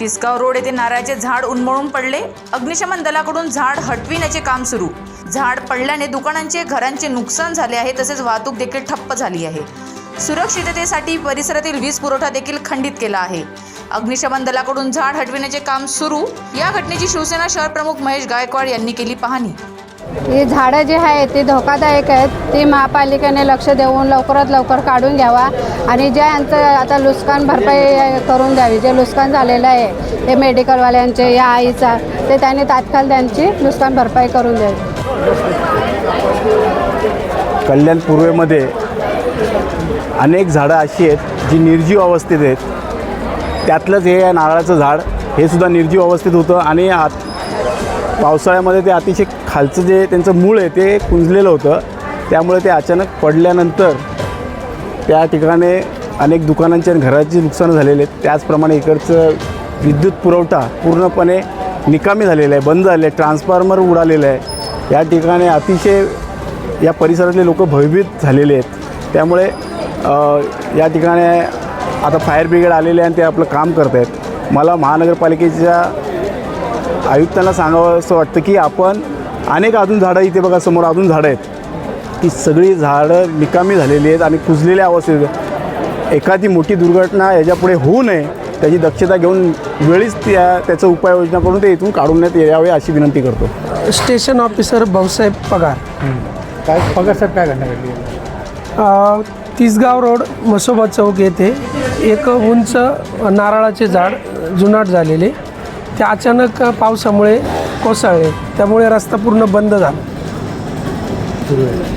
Tisgaon road येथे नारळाचे झाड उन्मळून पडले. अग्निशमन दलाकडून झाड हटविण्याचे काम सुरू. झाड पडल्याने दुकानांचे घरांचे नुकसान झाले आहे तसेच वाहतूक देखील ठप्प झाली आहे. सुरक्षिततेसाठी परिसरातील वीज पुरवठा देखील खंडित केला आहे. अग्निशमन दलाकडून झाड हटविण्याचे काम सुरू. या घटनेची शिवसेना शहर प्रमुख महेश गायकवाड यांनी केली पाहणी. ही झाडं जी आहेत ती धोकादायक आहेत. ती महापालिकेने लक्ष देऊन लवकरात लवकर काढून घ्यावा आणि ज्या यांचं आता नुकसान भरपाई करून द्यावी. जे नुकसान झालेलं आहे हे मेडिकलवाल्यांचे या आईचा ते त्यांनी तात्काळ त्यांची नुकसान भरपाई करून द्यावी. कल्याण पूर्वेमध्ये अनेक झाडं अशी आहेत जी निर्जीव अवस्थेत आहेत. त्यातलंच हे या नारळाचं झाड हे सुद्धा निर्जीव अवस्थेत होतं आणि आत पावसाळ्यामध्ये ते अतिशय खालचं जे त्यांचं मूळ आहे ते कुंजलेलं होतं. त्यामुळे ते अचानक पडल्यानंतर त्या ठिकाणी अनेक दुकानांचे आणि घराचे नुकसान झालेले आहेत. त्याचप्रमाणे इकडचं विद्युत पुरवठा पूर्णपणे निकामी झालेला आहे बंद झाले आहे ट्रान्सफॉर्मर उडालेलं आहे. या ठिकाणी अतिशय या परिसरातले लोक भयभीत झालेले आहेत. त्यामुळे या ठिकाणी आता फायर ब्रिगेड आलेले आहे आणि ते आपलं काम करत आहेत मला महानगरपालिकेच्या आयुक्तांना सांगावं असं वाटतं की आपण अनेक अजून झाडं इथे बघा समोर अजून झाडं आहेत. ती सगळी झाडं निकामी झालेली आहेत आणि कुजलेल्या अवस्थेत आहेत. एखादी मोठी दुर्घटना याच्यापुढे होऊ नये त्याची दक्षता घेऊन वेळीच त्या त्याचं उपाययोजना करून ते इथून काढून्यात यावे अशी विनंती करतो. स्टेशन ऑफिसर भाऊसाहेब पगार. काय पगार साहेब काय अ, तिसगाव रोड मसोबा चौक येथे एक उंच नारळाचे झाड जुनाट झालेले. ते अचानक पावसामुळे कोसळले. त्यामुळे रस्ता पूर्ण बंद झाला.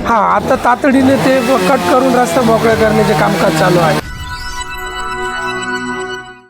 हां आता तातडीने ते कट करून रस्ता मोकळा करण्याचे कामकाज चालू आहे.